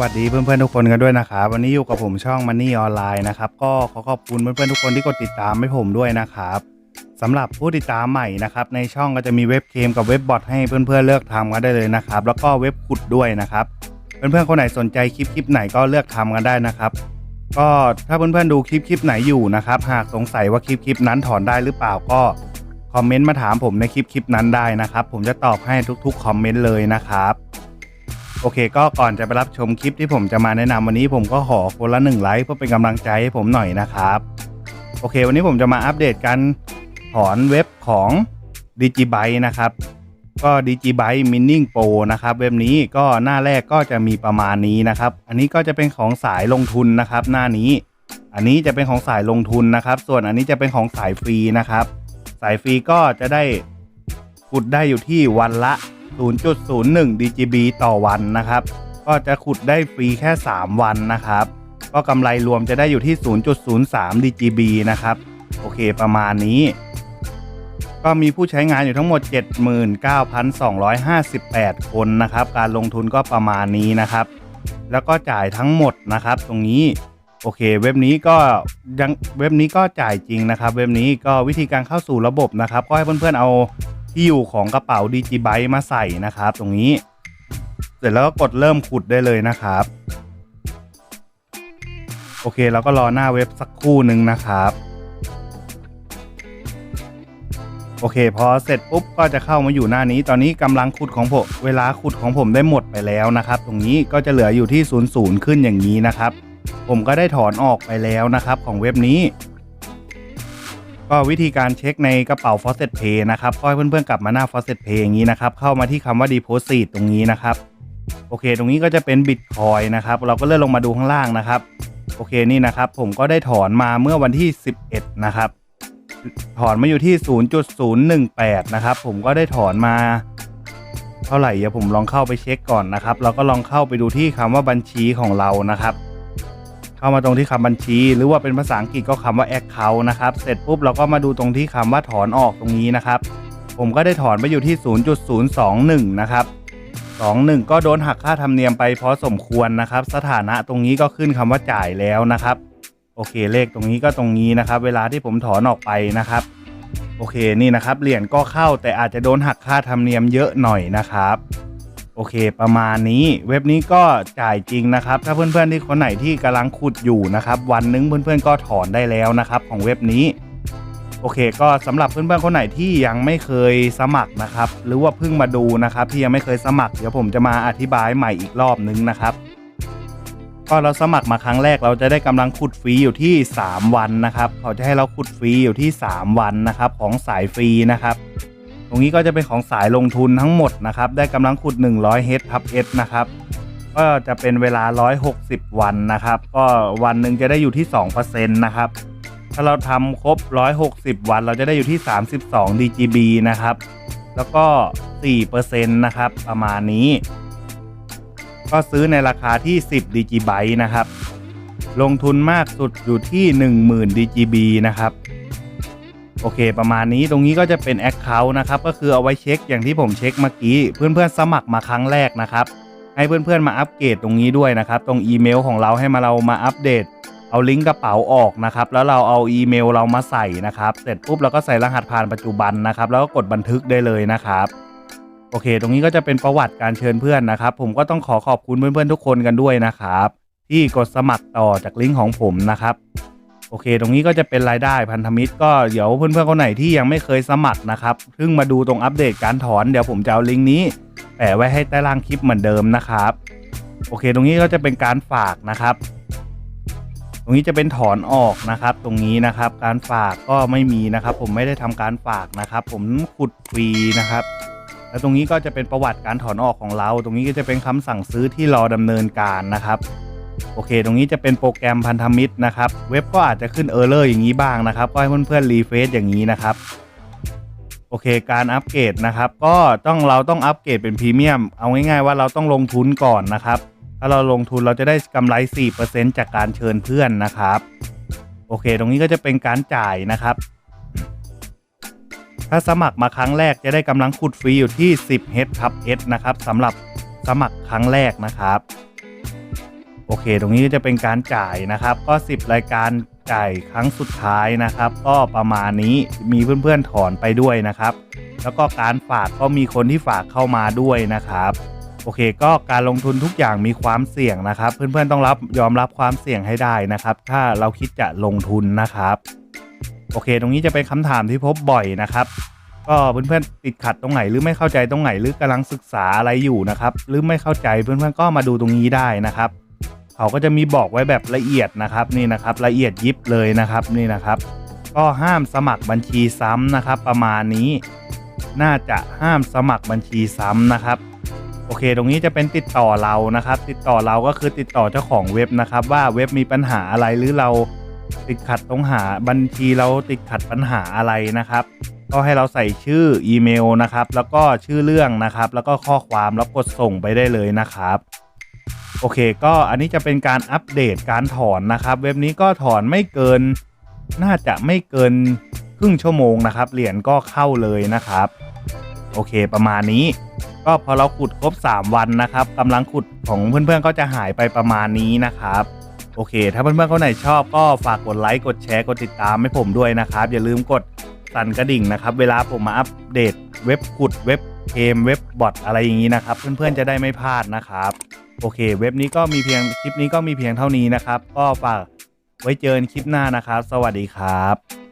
วัสดีเพื่อนๆทุกคนกันด้วยนะครับวันนี้อยู่กับผมช่อง Money ออนไลน์นะครับก็ขอขอบคุณเพื่อนๆทุกคนที่กดติดตามให้ผมด้วยนะครับสำหรับผู้ติดตามใหม่นะครับในช่องก็จะมีเว็บเคมกับเว็บบอทให้เพื่อนๆเลือกทำกันได้เลยนะครับแล้วก็เว็บขุดด้วยนะครับเพื่อนๆคนไหนสนใจคลิปคลิปไหนก็เลือกทำกันได้นะครับ ก็ถ้าเพื่อนๆดูคลิปคลิปไหนอยู่นะครับหากสงสัยว่าคลิปคลิปนั้นถอนได้หรือเปล่าก็คอมเมนต์มาถามผมในคลิปคลิปนั้นได้นะครับ ผมจะตอบให้ทุกๆคอมเมนต์เลยนะครับ โอเคก็ก่อนจะไปรับชมคลิปที่ผมจะมาแนะนำวันนี้ผมก็ขอคนละหนึ่งไลค์เพื่อเป็นกำลังใจให้ผมหน่อยนะครับ โอเค วันนี้ผมจะมาอัปเดตการถอนเว็บของ Digibyte นะครับ ก็ Digibyte Mining Pro นะครับ เว็บนี้ก็หน้าแรกก็จะมีประมาณนี้นะครับ อันนี้ก็จะเป็นของสายลงทุนนะครับ หน้านี้ อันนี้จะเป็นของสายลงทุนนะครับ ส่วนอันนี้จะเป็นของสายฟรีนะครับ สายฟรีก็จะได้ขุดได้อยู่ที่วันละ 0.01 dgb ต่อวันนะครับ ก็จะขุดได้ฟรีแค่ 3 วันนะครับ ก็กำไรรวมจะได้อยู่ที่ 0.03 dgb นะครับ โอเคประมาณนี้ ก็มีผู้ใช้งานอยู่ทั้งหมด 79,258 คนนะครับ การลงทุนก็ประมาณนี้นะครับ แล้วก็จ่ายทั้งหมดนะครับ ตรงนี้โอเค เว็บนี้ก็ยังเว็บนี้ก็จ่ายจริงนะครับ เว็บนี้ก็วิธีการเข้าสู่ระบบนะครับ ก็ให้เพื่อนๆเอา ที่อยู่ของกระเป๋า d j b y t e มาใส่นะครับ ตรงนี้ เสร็จแล้วก็กดเริ่มขุดได้เลยนะครับ โอเคเราก็รอหน้าเว็บสักครู่หนึ่งนะครับ โอเค พอเสร็จปุ๊บก็จะเข้ามาอยู่หน้านี้ ตอนนี้กำลังขุดของผม เวลาขุดของผมได้หมดไปแล้วนะครับ ตรงนี้ก็จะเหลืออยู่ที่0ูนย์ขึ้นอย่างนี้นะครับ ผมก็ได้ถอนออกไปแล้วนะครับ ของเว็บนี้ ก็วิธีการเช็คในกระเป๋า Faucet Pay นะครับก็ให้เพื่อนๆกลับมาหน้า Faucet Pay อย่างนี้นะครับ เข้ามาที่คำว่า Deposit ตรงนี้นะครับ โอเค ตรงนี้ก็จะเป็น Bitcoin นะครับ เราก็เลื่อนลงมาดูข้างล่างนะครับ โอเคนี่นะครับ ผมก็ได้ถอนมาเมื่อวันที่ 11 นะครับ ถอนมาอยู่ที่ 0.018 นะครับ ผมก็ได้ถอนมาเท่าไหร่เดี๋ยวผมลองเข้าไปเช็คก่อนนะครับ เราก็ลองเข้าไปดูที่คำว่าบัญชีของเรานะครับ เข้ามาตรงที่คำบัญชี หรือว่าเป็นภาษาอังกฤษก็คำว่า account นะครับ เสร็จปุ๊บเราก็มาดูตรงที่คำว่าถอนออกตรงนี้นะครับ ผมก็ได้ถอนไปอยู่ที่ 0.021 นะครับ21 ก็โดนหักค่าธรรมเนียมไปพอสมควรนะครับ สถานะตรงนี้ก็ขึ้นคำว่าจ่ายแล้วนะครับ โอเคเลขตรงนี้ก็ตรงนี้นะครับ เวลาที่ผมถอนออกไปนะครับ โอเคนี่นะครับเหรียญก็เข้าแต่อาจจะโดนหักค่าธรรมเนียมเยอะหน่อยนะครับ โอเค ประมาณนี้เว็บนี้ก็จ่ายจริงนะครับ ถ้าเพื่อนๆที่คนไหนที่กำลังขุดอยู่นะครับ วันนึงเพื่อนๆก็ถอนได้แล้วนะครับ ของเว็บนี้ โอเค ก็สำหรับเพื่อนๆคนไหนที่ยังไม่เคยสมัครนะครับ หรือว่าเพิ่งมาดูนะครับ ที่ยังไม่เคยสมัครเดี๋ยวผมจะมาอธิบายใหม่อีกรอบนึงนะครับก็เราสมัครมาครั้งแรกเราจะได้กำลังขุดฟรีอยู่ที่ 3 วันนะครับ เขาจะให้เราขุดฟรีอยู่ที่ 3 วันนะครับ ของสายฟรีนะครับ ตรงนี้ก็จะเป็นของสายลงทุนทั้งหมดนะครับ ได้กำลังขุด 100 h ทับ s นะครับ ก็จะเป็นเวลา 160 วันนะครับ ก็วันหนึ่งจะได้อยู่ที่ 2%นะครับ ถ้าเราทำครบ 160 วัน เราจะได้อยู่ที่ 32 dgb นะครับ แล้วก็ 4%นะครับ ประมาณนี้ ก็ซื้อในราคาที่ 10 dgb นะครับ ลงทุนมากสุดอยู่ที่ 10,000 dgb นะครับ โอเค ประมาณนี้ตรงนี้ก็จะเป็น Account นะครับ ก็คือเอาไว้เช็คอย่างที่ผมเช็คเมื่อกี้ เพื่อนๆสมัครมาครั้งแรกนะครับ ให้เพื่อนๆมาอัปเกรดตรงนี้ด้วยนะครับ ตรงอีเมลของเราให้มาเรามาอัปเดต เอาลิงก์กระเป๋าออกนะครับ แล้วเราเอาอีเมลเรามาใส่นะครับ เสร็จปุ๊บเราก็ใส่รหัสผ่านปัจจุบันนะครับ แล้วก็กดบันทึกได้เลยนะครับโอเค ตรงนี้ก็จะเป็นประวัติการเชิญเพื่อนนะครับ ผมก็ต้องขอขอบคุณเพื่อนๆทุกคนกันด้วยนะครับ ที่กดสมัครต่อจากลิงก์ของผมนะครับ โอเค ตรงนี้ก็จะเป็นรายได้พันธมิตรก็เดี๋ยวเพื่อนๆคนไหนที่ยังไม่เคยสมัครนะครับเพิ่งมาดูตรงอัปเดตการถอนเดี๋ยวผมจะเอาลิงก์นี้แปะไว้ให้ใต้ล่างคลิปเหมือนเดิมนะครับ โอเค ตรงนี้ก็จะเป็นการฝากนะครับ ตรงนี้จะเป็นถอนออกนะครับ ตรงนี้นะครับ การฝากก็ไม่มีนะครับ ผมไม่ได้ทำการฝากนะครับ ผมขุดฟรีนะครับแล้วตรงนี้ก็จะเป็นประวัติการถอนออกของเรา ตรงนี้ก็จะเป็นคำสั่งซื้อที่รอดำเนินการนะครับ โอเค ตรงนี้จะเป็นโปรแกรมพันธมิตรนะครับ เว็บก็อาจจะขึ้นเออร์เลอร์อย่างนี้บ้างนะครับ ก็ให้เพื่อนๆรีเฟซอย่างนี้นะครับ โอเค การอัปเกรดนะครับ ก็ต้องเราต้องอัปเกรดเป็นพรีเมียม เอาง่ายๆว่าเราต้องลงทุนก่อนนะครับ ถ้าเราลงทุนเราจะได้กำไร 4%จากการเชิญเพื่อนนะครับ โอเค ตรงนี้ก็จะเป็นการจ่ายนะครับ ถ้าสมัครมาครั้งแรกจะได้กำลังขุดฟรีอยู่ที่ 10 h ทับ s นะครับสำหรับสมัครครั้งแรกนะครับ โอเค ตรงนี้จะเป็นการจ่ายนะครับ ก็ 10 รายการจ่ายครั้งสุดท้ายนะครับ ก็ประมาณนี้มีเพื่อนๆถอนไปด้วยนะครับ แล้วก็การฝากก็มีคนที่ฝากเข้ามาด้วยนะครับ โอเค ก็การลงทุนทุกอย่างมีความเสี่ยงนะครับ เพื่อนๆต้องรับยอมรับความเสี่ยงให้ได้นะครับ ถ้าเราคิดจะลงทุนนะครับ โอเค ตรงนี้จะเป็นคำถามที่พบบ่อยนะครับก็เพื่อนๆติดขัดตรงไหนหรือไม่เข้าใจตรงไหนหรือกำลังศึกษาอะไรอยู่นะครับ หรือไม่เข้าใจเพื่อนๆก็มาดูตรงนี้ได้นะครับ เขาก็จะมีบอกไว้แบบละเอียดนะครับนี่นะครับละเอียดยิบเลยนะครับนี่นะครับ ก็ห้ามสมัครบัญชีซ้ำนะครับ ประมาณนี้ น่าจะห้ามสมัครบัญชีซ้ำนะครับโอเค ตรงนี้จะเป็นติดต่อเรานะครับ ติดต่อเราก็คือติดต่อเจ้าของเว็บนะครับ ว่าเว็บมีปัญหาอะไรหรือเราติดขัดตรงหาบัญชีเราติดขัดปัญหาอะไรนะครับ ก็ให้เราใส่ชื่ออีเมลนะครับ แล้วก็ชื่อเรื่องนะครับ แล้วก็ข้อความแล้วกดส่งไปได้เลยนะครับ โอเค ก็อันนี้จะเป็นการอัปเดตการถอนนะครับ เว็บนี้ก็ถอนไม่เกิน น่าจะไม่เกินครึ่งชั่วโมงนะครับ เหรียญก็เข้าเลยนะครับ โอเคประมาณนี้ ก็พอเราขุดครบ 3 วันนะครับกำลังขุดของเพื่อนๆก็จะหายไปประมาณนี้นะครับ โอเค ถ้าเพื่อนๆคนไหนชอบก็ฝากกดไลค์กดแชร์กดติดตามให้ผมด้วยนะครับ อย่าลืมกดสั่นกระดิ่งนะครับ เวลาผมมาอัปเดตเว็บขุดเว็บเกมเว็บบอทอะไรอย่างนี้นะครับ เพื่อนๆจะได้ไม่พลาดนะครับ โอเค เว็บนี้ก็มีเพียงคลิปนี้ก็มีเพียงเท่านี้นะครับ ก็ฝากไว้เจอกันคลิปหน้านะครับ สวัสดีครับ